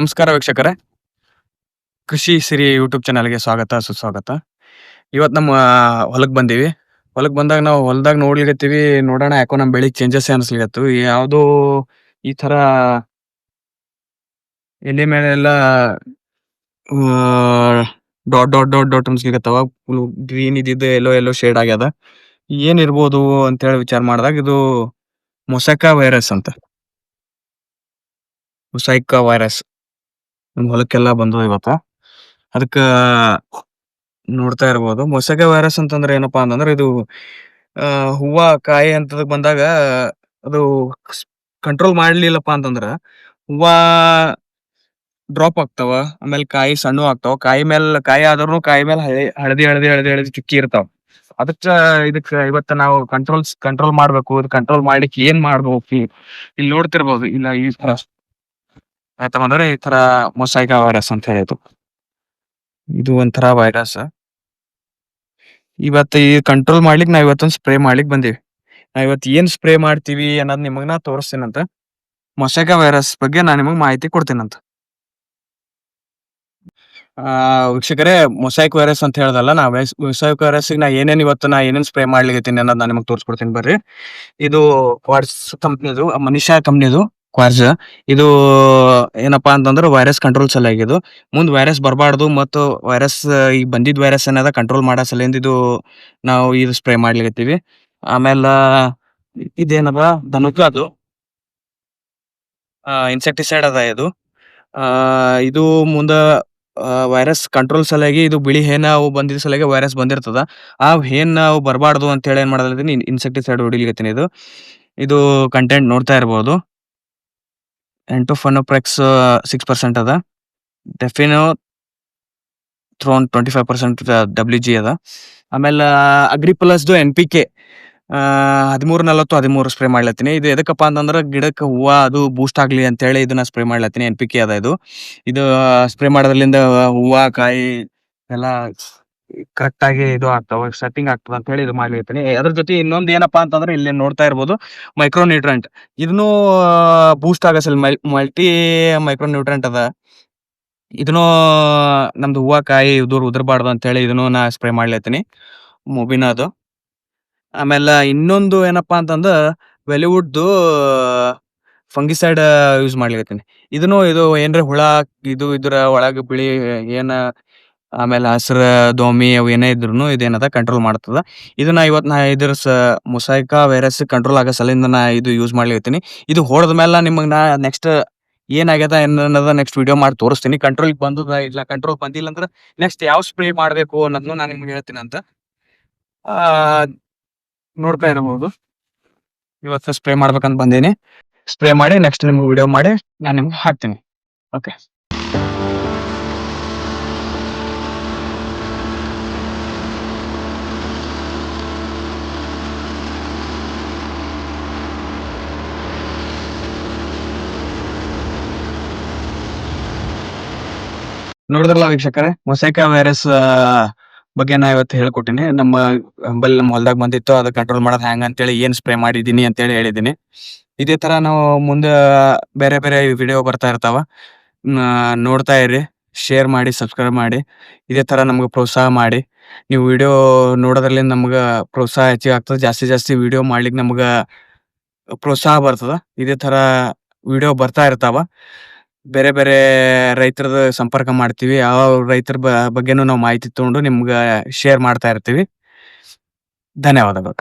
ನಮಸ್ಕಾರ ವೀಕ್ಷಕರೇ. ಕೃಷಿ ಸಿರಿ ಯೂಟ್ಯೂಬ್ ಚಾನಲ್ಗೆ ಸ್ವಾಗತ, ಸುಸ್ವಾಗತ. ಇವತ್ತು ನಮ್ಮ ಹೊಲಕ್ಕೆ ಬಂದೀವಿ. ಹೊಲಕ್ಕೆ ಬಂದಾಗ ನಾವು ಹೊಲದಾಗ ನೋಡ್ಲಿಕತ್ತೀವಿ, ನೋಡೋಣ ಯಾಕೋ ನಮ್ಮ ಬೆಳೆ ಚೇಂಜಸ್ ಅನಿಸ್ಲಿಕತ್ತು. ಯಾವುದೂ ಈ ಥರ ಎಲೆ ಮೇಲೆಲ್ಲ ಡಾಟ್ ಡಾಟ್ ಡಾಟ್ ಡಾಟ್ ಅನ್ಸ್ಲಿಕತ್ತವ. ಗ್ರೀನ್ ಇದ್ದಿದ್ದು ಎಲ್ಲೋ ಎಲ್ಲೋ ಶೇಡ್ ಆಗ್ಯದ. ಏನಿರ್ಬೋದು ಅಂತೇಳಿ ಅಂತ ಹೇಳಿ ವಿಚಾರ ಮಾಡಿದಾಗ ಇದು ಮೊಸಕ ವೈರಸ್ ಅಂತ. ಮೊಸೈಕ ವೈರಸ್ ನಮ್ ಹೊಲಕ್ಕೆಲ್ಲ ಬಂದದ ಇವತ್ತ. ಅದಕ್ಕ ನೋಡ್ತಾ ಇರ್ಬೋದು. ಮೊಸಗೆ ವೈರಸ್ ಅಂತಂದ್ರೆ ಏನಪ್ಪಾ ಅಂತಂದ್ರೆ ಇದು, ಆ, ಹೂವ, ಕಾಯಿ ಅಂತ ಬಂದಾಗ ಅದು ಕಂಟ್ರೋಲ್ ಮಾಡ್ಲಿಲ್ಲಪ್ಪ ಅಂತಂದ್ರ ಹೂವ ಡ್ರಾಪ್ ಆಗ್ತಾವ. ಆಮೇಲೆ ಕಾಯಿ ಸಣ್ಣ ಆಗ್ತಾವ. ಕಾಯಿ ಮೇಲೆ, ಕಾಯಿ ಆದ್ರೂ ಕಾಯಿ ಮೇಲೆ ಹಳದಿ ಹಳದಿ ಹಳದಿ ಹಳದಿ ಚುಕ್ಕಿ ಇರ್ತಾವ. ಅದಕ್ಕ ಇದಕ್ಕ ಇವತ್ತ ನಾವು ಕಂಟ್ರೋಲ್ಸ್ ಕಂಟ್ರೋಲ್ ಮಾಡ್ಬೇಕು. ಕಂಟ್ರೋಲ್ ಮಾಡ್ಲಿಕ್ಕೆ ಏನ್ ಮಾಡ್ಬೇಕು? ಇಲ್ಲಿ ನೋಡ್ತಿರ್ಬೋದು. ಇಲ್ಲ ಈ ತರ ಆಯ್ತಾ ಅಂದ್ರೆ ಈ ತರ ಮೊಸೈಕ ವೈರಸ್ ಅಂತ ಹೇಳಿದ್ರು ಇದು ಒಂಥರ ವೈರಸ್ ಇವತ್ತು ಈ ಕಂಟ್ರೋಲ್ ಮಾಡ್ಲಿಕ್ಕೆ ನಾವ್ ಇವತ್ತೊಂದು ಸ್ಪ್ರೇ ಮಾಡ್ಲಿಕ್ಕೆ ಬಂದೀವಿ. ನಾವ್ ಇವತ್ತು ಏನ್ ಸ್ಪ್ರೇ ಮಾಡ್ತೀವಿ ಅನ್ನೋದ್ ನಿಮಗ್ ನಾ ತೋರಿಸ್ತೀನಂತ. ಮೊಸೈಕ ವೈರಸ್ ಬಗ್ಗೆ ನಾ ನಿಮಗ್ ಮಾಹಿತಿ ಕೊಡ್ತೀನಂತ. ಆ, ವೀಕ್ಷಕರೇ ಮೊಸೈಕ್ ವೈರಸ್ ಅಂತ ಹೇಳ್ದಲ್ಲ ನಾ ಮೊಸೈಕ್ ವೈರಸ್ ನಾ ಏನೇನ್ ಇವತ್ತು ನಾ ಏನೇನ್ ಸ್ಪ್ರೇ ಮಾಡ್ಲಿಕ್ಕೆ ಅನ್ನೋದು ನಾನು ನಿಮಗ್ ತೋರಿಸ್ಕೊಡ್ತೀನಿ ಬರ್ರಿ. ಇದು ವಾಟ್ಸ್ ಕಂಪ್ನಿದು ಮನುಷ್ಯ ಕಂಪ್ನಿದು ಕ್ವಾರ್ಜ್ ಇದು ಏನಪ್ಪಾ ಅಂತಂದ್ರೆ ವೈರಸ್ ಕಂಟ್ರೋಲ್ ಸಲಾಗಿ ಇದು ಮುಂದ್ ವೈರಸ್ ಬರಬಾರ್ದು ಮತ್ತು ವೈರಸ್ ಈಗ ಬಂದಿದ್ ವೈರಸ್ ಏನದ ಕಂಟ್ರೋಲ್ ಮಾಡೋ ಸಲಿಂದ ಇದು ನಾವು ಇದು ಸ್ಪ್ರೇ ಮಾಡ್ಲಿಕತ್ತೀವಿ. ಆಮೇಲ ಇದೇನದ ಧನುಕ ಅದು. ಇನ್ಸೆಕ್ಟಿಸೈಡ್ ಅದ ಇದು. ಇದು ಮುಂದ ವೈರಸ್ ಕಂಟ್ರೋಲ್ ಸಲುವಾಗಿ ಇದು ಬಿಳಿ ಹೇನ ಅವು ಬಂದಿದ್ ಸಲುವಾಗಿ ವೈರಸ್ ಬಂದಿರ್ತದ. ಆ ಹೇನ್ ಅವು ಬರಬಾರ್ದು ಅಂತ ಹೇಳಿ ಏನ್ ಮಾಡದೀನಿ ಇನ್ಸೆಕ್ಟಿಸೈಡ್ ಹೊಡಿಲಿಕತ್ತೀನಿ ಇದು. ಇದು ಕಂಟೆಂಟ್ ನೋಡ್ತಾ ಇರ್ಬೋದು ಎಂಟೋಫನೋಪ್ರೆಕ್ಸ್ ಸಿಕ್ಸ್ ಪರ್ಸೆಂಟ್ ಅದ. ಡೆಫಿನೋ throne twenty five percent W G ಅದ. ಆಮೇಲೆ ಅಗ್ರಿ ಪ್ಲಸ್ದು ಎನ್ ಪಿ ಕೆ ಹದಿಮೂರು ನಲವತ್ತು, ಹದಿಮೂರು ಸ್ಪ್ರೇ ಮಾಡ್ಲತ್ತೀನಿ. ಇದು ಎದಕ್ಕಪ್ಪ ಅಂತಂದ್ರೆ ಗಿಡಕ್ಕೆ ಹೂವ ಅದು ಬೂಸ್ಟ್ ಆಗಲಿ ಅಂತ ಹೇಳಿ ಇದನ್ನ ಸ್ಪ್ರೇ ಮಾಡ್ಲತ್ತೀನಿ. ಎನ್ ಪಿ ಕೆ ಅದ ಇದು. ಇದು ಸ್ಪ್ರೇ ಮಾಡೋದ್ರಿಂದ ಹೂವು, ಕಾಯಿ ಎಲ್ಲ ಕರೆಕ್ಟ್ ಆಗಿ ಇದು ಆಗ್ತಾವ ಸೆಟ್ಟಿಂಗ್ ಆಗ್ತದ ಅಂತ ಹೇಳಿ ಇದು ಮಾಡ್ಲಿಕತ್ತೀನಿ ಅದ್ರ ಜೊತೆ ಇನ್ನೊಂದ್ ಏನಪ್ಪಾ ಅಂತಂದ್ರೆ ಇಲ್ಲಿ ನೋಡ್ತಾ ಇರ್ಬೋದು ಮೈಕ್ರೋ ನ್ಯೂಟ್ರೆಂಟ್ ಇದನ್ನು ಬೂಸ್ಟ್ ಆಗಸಲ್ ಮಲ್ಟಿ ಮೈಕ್ರೋ ನ್ಯೂಟ್ರೆಂಟ್ ಅದ. ಇದನ್ನು, ನಮ್ದು ಹೂವ, ಕಾಯಿ ಉದುರ್ ಉದುರಬಾರ್ದು ಅಂತ ಹೇಳಿ ಇದನ್ನು ನಾ ಸ್ಪ್ರೇ ಮಾಡ್ಲತ್ತೀನಿ ಮೂಬಿನ ಅದು. ಆಮೇಲೆ ಇನ್ನೊಂದು ಏನಪ್ಪಾ ಅಂತಂದ್ರೆ ವೆಲಿವುಡ್ದು ಫಂಗಿಸೈಡ್ ಯೂಸ್ ಮಾಡ್ಲಿಕತ್ತೀನಿ ಇದನ್ನು ಇದು ಏನ್ರ ಹುಳ, ಇದು ಇದ್ರ ಒಳಗೆ ಬಿಳಿ ಏನ ಆಮೇಲೆ ಹಸ್ರ, ದೋಮಿ ಅವು ಏನೇ ಇದ್ರು ಇದೇನದ ಕಂಟ್ರೋಲ್ ಮಾಡ್ತದ. ಇದನ್ನ ಇವತ್ ನಾ ಇದ್ರ ಸ ಮೊಸೈಕ ವೈರಸ್ ಕಂಟ್ರೋಲ್ ಆಗೋ ಸಲಿಂದ ನಾ ಇದು ಯೂಸ್ ಮಾಡ್ಲಿಕತ್ತೀನಿ. ಇದು ಹೊಡೆದ ಮೇಲೆ ನಿಮಗ್ ನಾ ನೆಕ್ಸ್ಟ್ ಏನಾಗ್ಯದ ಏನದ ನೆಕ್ಸ್ಟ್ ವಿಡಿಯೋ ಮಾಡಿ ತೋರಿಸ್ತೀನಿ. ಕಂಟ್ರೋಲ್ ಬಂದದ ಇಲ್ಲ ಕಂಟ್ರೋಲ್ ಬಂದಿಲ್ಲ ಅಂದ್ರೆ ನೆಕ್ಸ್ಟ್ ಯಾವ ಸ್ಪ್ರೇ ಮಾಡಬೇಕು ಅನ್ನೋದನ್ನು ನಾನು ನಿಮ್ಗೆ ಹೇಳ್ತೀನಿ ಅಂತ. ನೋಡ್ತಾ ಇರಬಹುದು. ಇವತ್ತು ಸ್ಪ್ರೇ ಮಾಡ್ಬೇಕಂತ ಬಂದೀನಿ. ಸ್ಪ್ರೇ ಮಾಡಿ ನೆಕ್ಸ್ಟ್ ನಿಮ್ಗೆ ವಿಡಿಯೋ ಮಾಡಿ ನಾನು ನಿಮ್ಗೆ ಹಾಕ್ತೀನಿ. ಓಕೆ ನೋಡಿದ್ರಲ್ಲ ವೀಕ್ಷಕರೇ? ಮೊಸೈಕಾ ವೈರಸ್ ಬಗ್ಗೆ ನಾ ಇವತ್ತು ಹೇಳ್ಕೊಟ್ಟಿನಿ. ನಮ್ಮ ಬಲ್ ನಮ್ಮ ಹೊಲ್ದಾಗ ಬಂದಿತ್ತು. ಅದು ಕಂಟ್ರೋಲ್ ಮಾಡೋದು ಹ್ಯಾಂಗ ಅಂತೇಳಿ ಏನ್ ಸ್ಪ್ರೇ ಮಾಡಿದೀನಿ ಅಂತೇಳಿ ಹೇಳಿದೀನಿ ಇದೇ ತರ ನಾವು ಮುಂದೆ ಬೇರೆ ಬೇರೆ ವಿಡಿಯೋ ಬರ್ತಾ ಇರ್ತಾವ. ನೋಡ್ತಾ ಇರಿ. ಶೇರ್ ಮಾಡಿ ಸಬ್ಸ್ಕ್ರೈಬ್ ಮಾಡಿ. ಇದೇ ತರ ನಮ್ಗೆ ಪ್ರೋತ್ಸಾಹ ಮಾಡಿ. ನೀವು ವಿಡಿಯೋ ನೋಡೋದ್ರಲ್ಲಿ ನಮ್ಗೆ ಪ್ರೋತ್ಸಾಹ ಹೆಚ್ಚಿಗೆ ಆಗ್ತದೆ. ಜಾಸ್ತಿ ಜಾಸ್ತಿ ವಿಡಿಯೋ ಮಾಡ್ಲಿಕ್ಕೆ ನಮ್ಗೆ ಪ್ರೋತ್ಸಾಹ ಬರ್ತದ. ಇದೇ ತರ ವಿಡಿಯೋ ಬರ್ತಾ ಇರ್ತಾವ. ಬೇರೆ ಬೇರೆ ರೈತರದ ಸಂಪರ್ಕ ಮಾಡ್ತೀವಿ. ಯಾವ ರೈತರ ಬಗ್ಗೆನೂ ನಾವು ಮಾಹಿತಿ ತಗೊಂಡು ನಿಮ್ಗ ಶೇರ್ ಮಾಡ್ತಾ ಇರ್ತೀವಿ. ಧನ್ಯವಾದಗಳು.